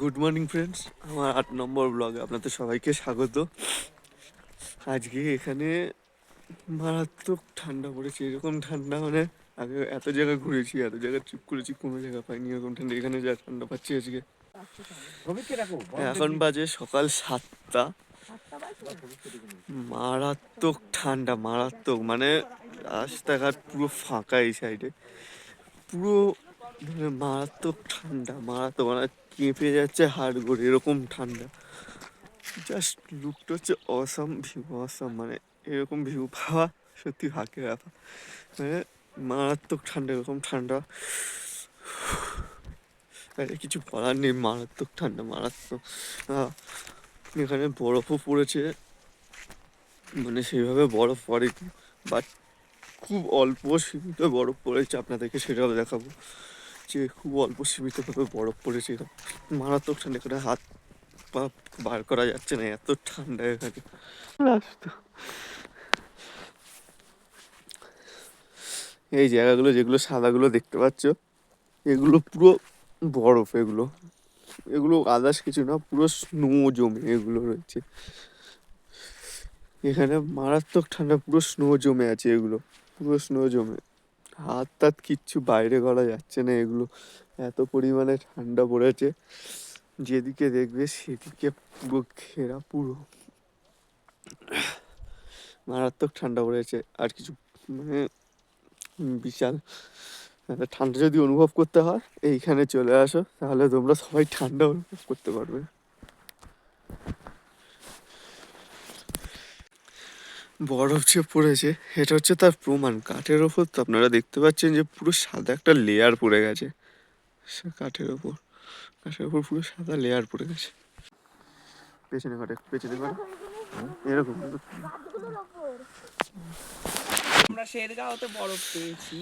Good morning friends আমার আট নম্বর ব্লগে আপনাদের সবাইকে স্বাগত। আজকে এখানে মারাত্মক ঠান্ডা পড়েছে। এরকম ঠান্ডা মানে আগে এত জায়গা ঘুরেছি, এত জায়গা ট্রিপ করেছি, কোনো জায়গা পাইনি এরকম ঠান্ডা। এখানে যা ঠান্ডা পাচ্ছি আজকে। এখন বাজে সকাল সাতটা। মারাত্মক ঠান্ডা, মারাত্মক। মানে রাস্তাঘাট পুরো ফাঁকা এই সাইডে পুরো মারাত্মক ঠান্ডা, মারাত্মক মানে কেঁপে যাচ্ছে হাড় গড়ে, এরকম ঠান্ডা। জাস্ট লুকটা হচ্ছে অসাম ভিউ অসাম মানে এরকম ভিউ পাওয়া সত্যি ভাগ্যের ব্যাপার। মানে মারাত্মক ঠান্ডা, এরকম ঠান্ডা। আরে কিছু বলার নেই, মারাত্মক ঠান্ডা, মারাত্মক। এখানে বরফও পড়েছে। মানে সেইভাবে বরফ পড়েনি বাট খুব অল্প সীমিত বরফ পড়েছে, আপনাদেরকে সেটাও দেখাবো। যে খুব অল্প সীমিতভাবে বরফ পড়েছে এখানে। মারাত্মক ঠান্ডা এখানে হাত পা বার করা যাচ্ছে না এত ঠান্ডা এখানে। এই জায়গাগুলো যেগুলো সাদাগুলো দেখতে পাচ্ছ এগুলো পুরো বরফ এগুলো। এগুলো আদার্স কিছু না পুরো স্নো জমে এগুলো রয়েছে। এখানে মারাত্মক ঠান্ডা পুরো স্নো জমে আছে এগুলো পুরো স্নো জমে। হাত টাত কিচ্ছু বাইরে করা যাচ্ছে না, এগুলো এত পরিমাণে ঠান্ডা পড়েছে। যেদিকে দেখবে সেদিকে পুরো ঘেরা পুরো। মারাত্মক ঠান্ডা পড়েছে, আর কিছু মানে বিশাল ঠান্ডা যদি অনুভব করতে হয়, এইখানে চলে আসো, তাহলে তোমরা সবাই ঠান্ডা অনুভব করতে পারবে। বরফ যে পড়েছে এটা হচ্ছে তার প্রমাণ। কাঠের ওপর তো আপনারা দেখতে পাচ্ছেন যে পুরো সাদা একটা লেয়ার পড়ে গেছে। সে কাঠের ওপর। কাঠের ওপর পুরো সাদা লেয়ার পড়ে গেছে। পেছনে ঘটে পেছনে ঘটে এরকম। আমরা শেরগাঁওতে বরফ পেয়েছি।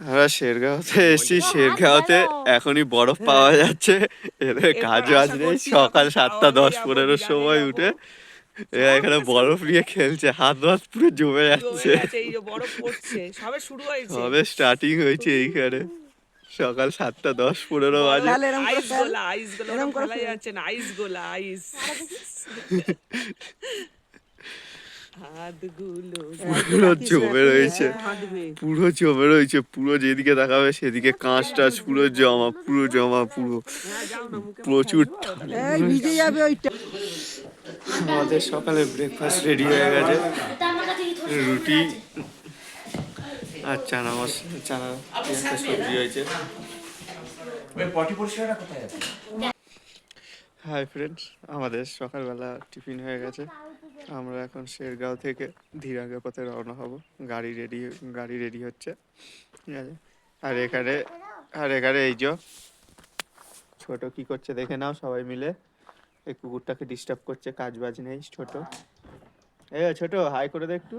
আমরা শেরগাঁওতে এসেছি। শেরগাঁওতে এখনই বরফ পাওয়া যাচ্ছে। এদের কাজ বাজ। নেই সকাল সাতটা দশ পনেরোর সময় উঠে। এরা এখানে বরফ নিয়ে খেলছে হাত হাত পুরো জমে যাচ্ছে। এই যে বরফ পড়ছে সবে শুরু হয়েছে। সবে স্টার্টিং হয়েছে এইখানে। সকাল সাতটা দশ পনেরো বাজে। আইস গোলা আইস গোলা। যাচ্ছে না আইস গোলা আইস পুরো জমে রয়েছে। পুরো জমে রয়েছে পুরো যেদিকে তাকাবে সেদিকে কাঁচ টাচ পুরো জমা পুরো জমা পুরো। প্রচুর আমাদের সকালে ব্রেকফাস্ট রেডি হয়ে গেছে। রুটি আর চানা মশলা চানা সবজি হয়েছে। হাই ফ্রেন্ডস আমাদের সকালবেলা টিফিন হয়ে গেছে। আমরা এখন শেরগাঁও থেকে ধীরাঙ্গের পথে রওনা হব। গাড়ি রেডি গাড়ি রেডি হচ্ছে। ঠিক আছে? আর এখানে আর এখানে এই যে ছোট কি করছে দেখে নাও সবাই মিলে। এই কুকুরটাকে ডিস্টার্ব করছে কাজ বাজ নেই ছোট। এই ছোট হাই করে দে একটু।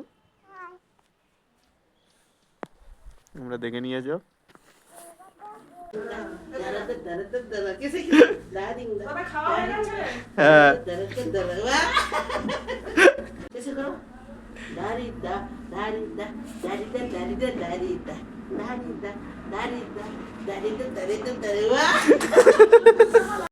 আমরা দেখে নিয়ে যাও। ದಾರಿದ್ದ ದಾರಿದ್ದ ದಾರಿದ್ದ ದಾರಿದ್ದ ದಾರಿದ್ದ